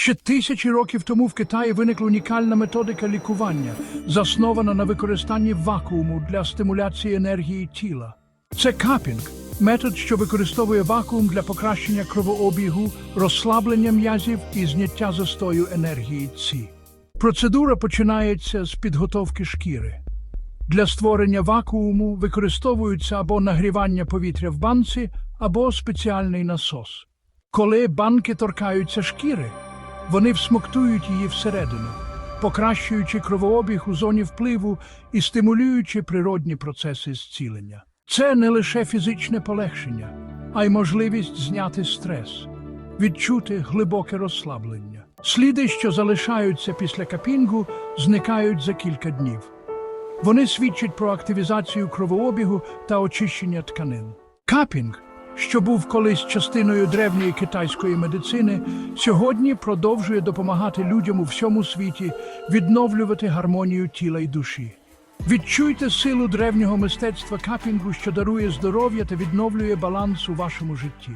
Ще тисячі років тому в Китаї виникла унікальна методика лікування, заснована на використанні вакууму для стимуляції енергії тіла. Це капінг, метод, що використовує вакуум для покращення кровообігу, розслаблення м'язів і зняття застою енергії ЦІ. Процедура починається з підготовки шкіри. Для створення вакууму використовуються або нагрівання повітря в банці, або спеціальний насос. Коли банки торкаються шкіри, вони всмоктують її всередину, покращуючи кровообіг у зоні впливу і стимулюючи природні процеси зцілення. Це не лише фізичне полегшення, а й можливість зняти стрес, відчути глибоке розслаблення. Сліди, що залишаються після капінгу, зникають за кілька днів. Вони свідчать про активізацію кровообігу та очищення тканин. Капінг, що був колись частиною древньої китайської медицини, сьогодні продовжує допомагати людям у всьому світі відновлювати гармонію тіла й душі. Відчуйте силу древнього мистецтва капінгу, що дарує здоров'я та відновлює баланс у вашому житті.